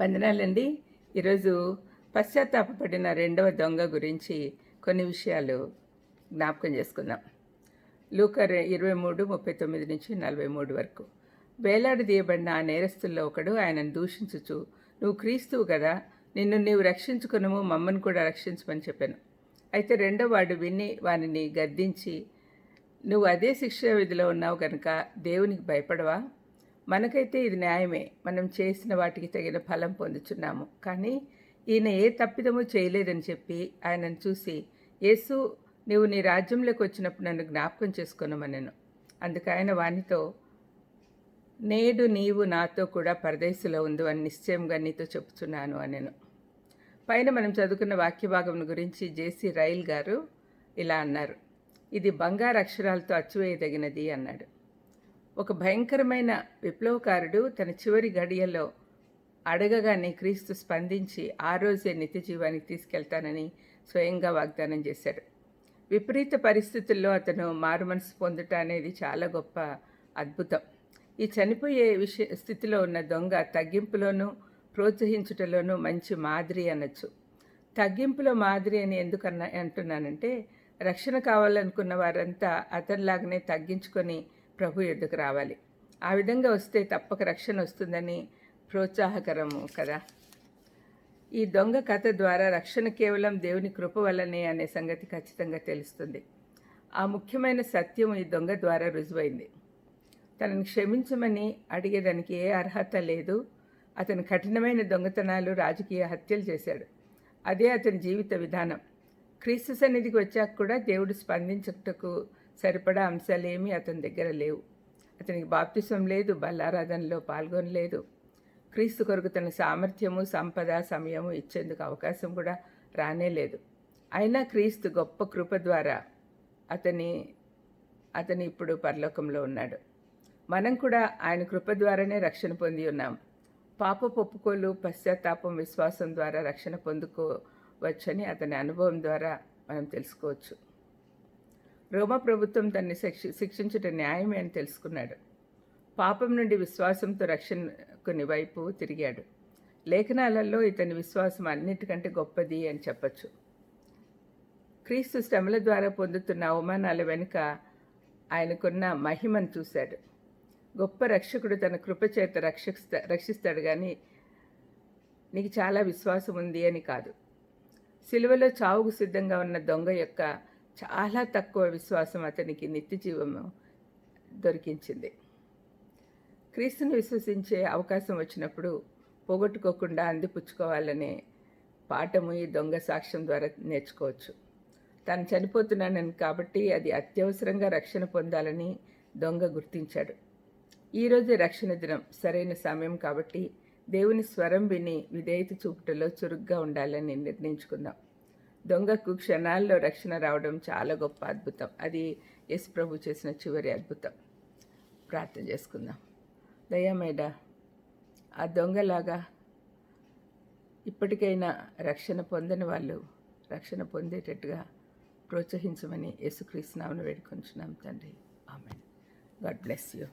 వందనాలండి. ఈరోజు పశ్చాత్తాపపడిన రెండవ దొంగ గురించి కొన్ని విషయాలు జ్ఞాపకం చేసుకుందాం. లూకర్ ఇరవై మూడు ముప్పై తొమ్మిది నుంచి నలభై మూడు వరకు. వేలాడదీయబడిన ఆ నేరస్తుల్లో ఒకడు ఆయనను దూషించుచు నువ్వు క్రీస్తువు కదా నిన్ను నీవు రక్షించుకునము మమ్మను కూడా రక్షించమని చెప్పాను. అయితే రెండో వాడు విని వానిని గద్దించి నువ్వు అదే శిక్షా విధిలో ఉన్నావు కనుక దేవునికి భయపడవా? మనకైతే ఇది న్యాయమే. మనం చేసిన వాటికి తగిన ఫలం పొందుచున్నాము. కానీ ఈయన ఏ తప్పిదము చేయలేదని చెప్పి ఆయనను చూసి యేసు నీవు నీ రాజ్యంలోకి వచ్చినప్పుడు నన్ను జ్ఞాపకం చేసుకున్నామన్నాను అందుకు ఆయన వానితో నేడు నీవు నాతో కూడా పరదేశంలో ఉండు అని నిశ్చయంగా నీతో చెప్తున్నాను అనెను. పైన మనం చదువుకున్న వాక్య భాగం గురించి జేసీ రైల్ గారు ఇలా అన్నారు. ఇది బంగారు అక్షరాలతో అచ్చువేయదగినది అన్నాడు. ఒక భయంకరమైన విప్లవకారుడు తన చివరి గడియలో అడగగానే క్రీస్తు స్పందించి ఆ రోజే నిత్య జీవానికి తీసుకెళ్తానని స్వయంగా వాగ్దానం చేశాడు. విపరీత పరిస్థితుల్లో అతను మారుమనసు పొందుట అనేది చాలా గొప్ప అద్భుతం. ఈ చనిపోయే విషయ స్థితిలో ఉన్న దొంగ తగ్గింపులోనూ ప్రోత్సహించుటలోనూ మంచి మాదిరి అనొచ్చు. తగ్గింపులో మాదిరి అని ఎందుకన్నా అంటున్నానంటే రక్షణ కావాలనుకున్న వారంతా అతనిలాగానే తగ్గించుకొని ప్రభు ఎద్దుకు రావాలి. ఆ విధంగా వస్తే తప్పక రక్షణ వస్తుందని ప్రోత్సాహకరము కదా. ఈ దొంగ కథ ద్వారా రక్షణ కేవలం దేవుని కృప వల్లనే అనే సంగతి ఖచ్చితంగా తెలుస్తుంది. ఆ ముఖ్యమైన సత్యం ఈ దొంగ ద్వారా రుజువైంది. తనని క్షమించమని అడిగేదానికి ఏ అర్హత లేదు. అతను కఠినమైన దొంగతనాలు రాజకీయ హత్యలు చేశాడు. అదే అతని జీవిత విధానం. క్రీస్తు సన్నిధికి వచ్చాక కూడా దేవుడు స్పందించుటకు సరిపడా అంశాలేమీ అతని దగ్గర లేవు. అతనికి బాప్తిసం లేదు బల్లారాధనలో పాల్గొనలేదు. క్రీస్తు కొరకు తన సామర్థ్యము సంపద సమయము ఇచ్చేందుకు అవకాశం కూడా రానే లేదు. అయినా క్రీస్తు గొప్ప కృప ద్వారా అతని అతని ఇప్పుడు పరలోకంలో ఉన్నాడు. మనం కూడా ఆయన కృప ద్వారానే రక్షణ పొంది ఉన్నాం. పాప ఒప్పుకోలు పశ్చాత్తాపం విశ్వాసం ద్వారా రక్షణ పొందుకోవచ్చని అతని అనుభవం ద్వారా మనం తెలుసుకోవచ్చు. రోమా ప్రభుత్వం తన్ని శిక్ష శిక్షించుట న్యాయమే అని తెలుసుకున్నాడు. పాపం నుండి విశ్వాసంతో రక్షణకుని వైపు తిరిగాడు. లేఖనాలలో ఇతని విశ్వాసం అన్నిటికంటే గొప్పది అని చెప్పచ్చు. క్రీస్తు శ్రమల ద్వారా పొందుతున్న అవమానాల వెనుక ఆయనకున్న మహిమను చూశాడు. గొప్ప రక్షకుడు తన కృపచేత రక్షిస్తా రక్షిస్తాడు కానీ నీకు చాలా విశ్వాసం ఉంది అని కాదు. సిలువలో చావుకు సిద్ధంగా ఉన్న దొంగ యొక్క చాలా తక్కువ విశ్వాసం అతనికి నిత్యజీవము దొరికించింది. క్రీస్తుని విశ్వసించే అవకాశం వచ్చినప్పుడు పోగొట్టుకోకుండా అందిపుచ్చుకోవాలనే పాఠము ఈ దొంగ సాక్ష్యం ద్వారా నేర్చుకోవచ్చు. తాను చనిపోతున్నానని కాబట్టి అది అత్యవసరంగా రక్షణ పొందాలని దొంగ గుర్తించాడు. ఈరోజు రక్షణ దినం సరైన సమయం కాబట్టి దేవుని స్వరం విని విధేయత చూపుటలో చురుగ్గా ఉండాలని నిర్ణయించుకుందాం. దొంగకు క్షణాల్లో రక్షణ రావడం చాలా గొప్ప అద్భుతం. అది యశ్ ప్రభు చేసిన చివరి అద్భుతం. ప్రార్థన చేసుకుందాం. దయామేడ ఆ దొంగలాగా ఇప్పటికైనా రక్షణ పొందని వాళ్ళు రక్షణ పొందేటట్టుగా ప్రోత్సహించమని యేసుక్రీస్తునామను వేడుకొంచున్నాం తండ్రి. ఆమె గాడ్ బ్లెస్ యూ.